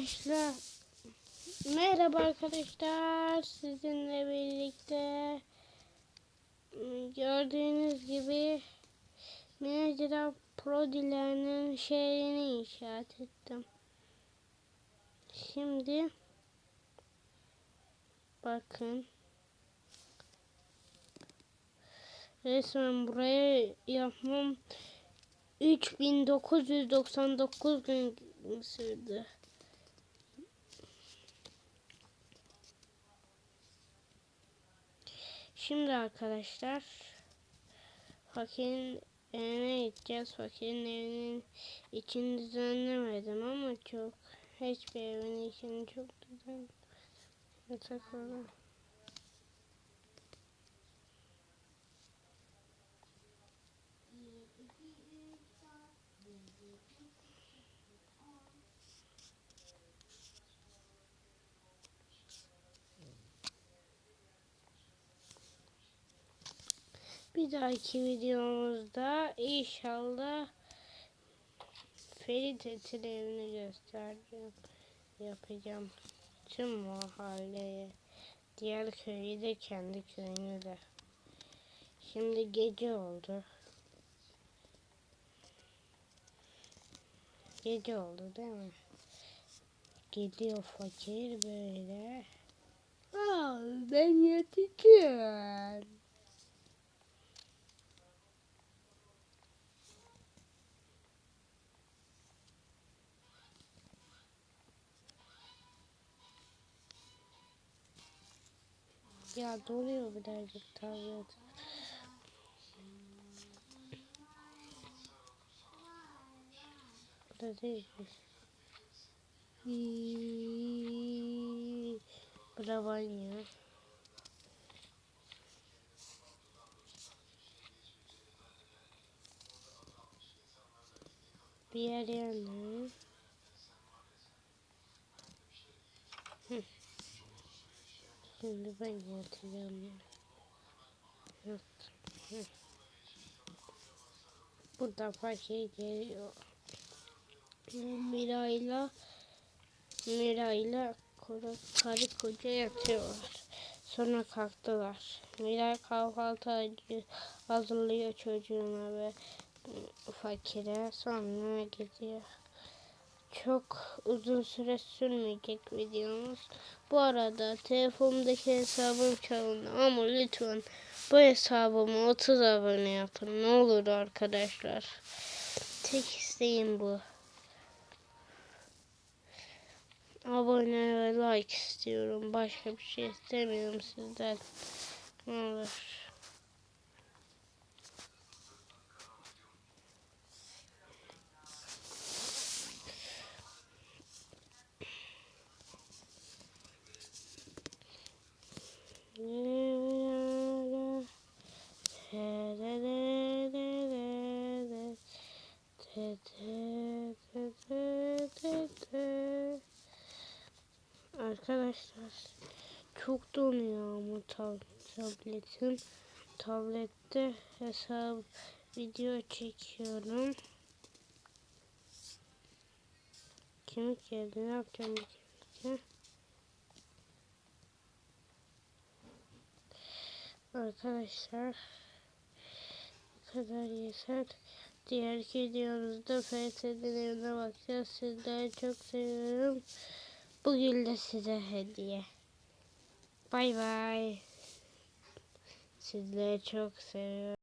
Arkadaşlar merhaba arkadaşlar sizinle birlikte gördüğünüz gibi Minecraft Pro dillerinin şehrini inşaat ettim. Şimdi bakın resmen buraya yapmam 3999 gün sürdü. Şimdi arkadaşlar fakirin evine gideceğiz. Fakirin evinin içini düzenlemedim ama çok hiçbir evin içini çok düzenlemedim. Yatak olan. Bir dahaki videomuzda inşallah Ferit Etin evini göstereceğim. Yapacağım. Tüm mahalleye. Diğer köyü de kendi köyünü de. Şimdi gece oldu. Gece oldu değil mi? Geliyor fakir böyle. Я думаю, да, там Подожди. И права нет. Пьярены. Хм. Şimdi ben yatacağım. Yat. Hı. Burada fakir geliyor. Mirayla Mirayla karı koca yatıyorlar. Sonra kalktılar. Miray kahvaltı hazırlıyor çocuğuna ve fakire. Sonra gidiyor. Çok uzun süre sürmeyecek videomuz. Bu arada telefonumdaki hesabım çalındı ama lütfen bu hesabıma 30 abone yapın. Ne olur arkadaşlar. Tek isteğim bu. Abone ve like istiyorum. Başka bir şey istemiyorum sizden. Ne olur. Arkadaşlar çok donuyor ama tab tabletim. Tablette hesap video çekiyorum. Kemik geldi. Ne yapacağım? Arkadaşlar bu kadar yeter. Diğer videomuzda FSD'nin evine bakacağız. Sizleri çok seviyorum. Bugün de size hediye. Bay bay. Sizleri çok seviyorum.